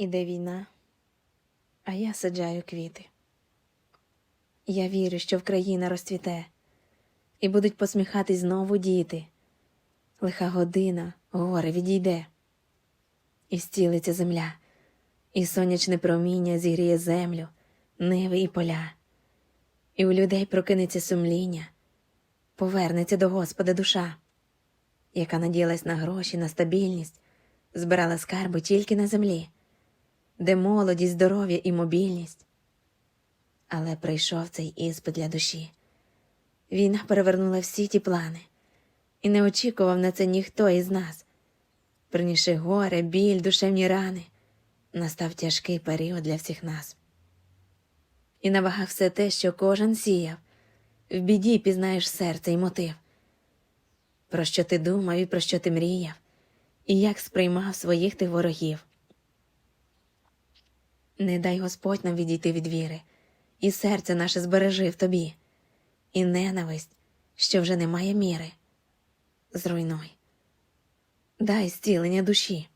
Іде війна, а я саджаю квіти. Я вірю, що в розцвіте, і будуть посміхатись знову діти. Лиха година, горе відійде, і зцілиться земля, і сонячне проміння зігріє землю, ниви і поля, і у людей прокинеться сумління, повернеться до Господа душа, яка надіялась на гроші, на стабільність, збирала скарби тільки на землі, де молодість, здоров'я і мобільність. Але прийшов цей іспит для душі. Війна перевернула всі ті плани, і не очікував на це ніхто із нас. Принісши горе, біль, душевні рани, настав тяжкий період для всіх нас. І на вагах все те, що кожен сіяв, в біді пізнаєш серце і мотив, про що ти думав і про що ти мріяв, і як сприймав своїх ти ворогів. Не дай Господь нам відійти від віри, і серце наше збережи в тобі, і ненависть, що вже не має міри. Зруйнуй, дай зцілення душі.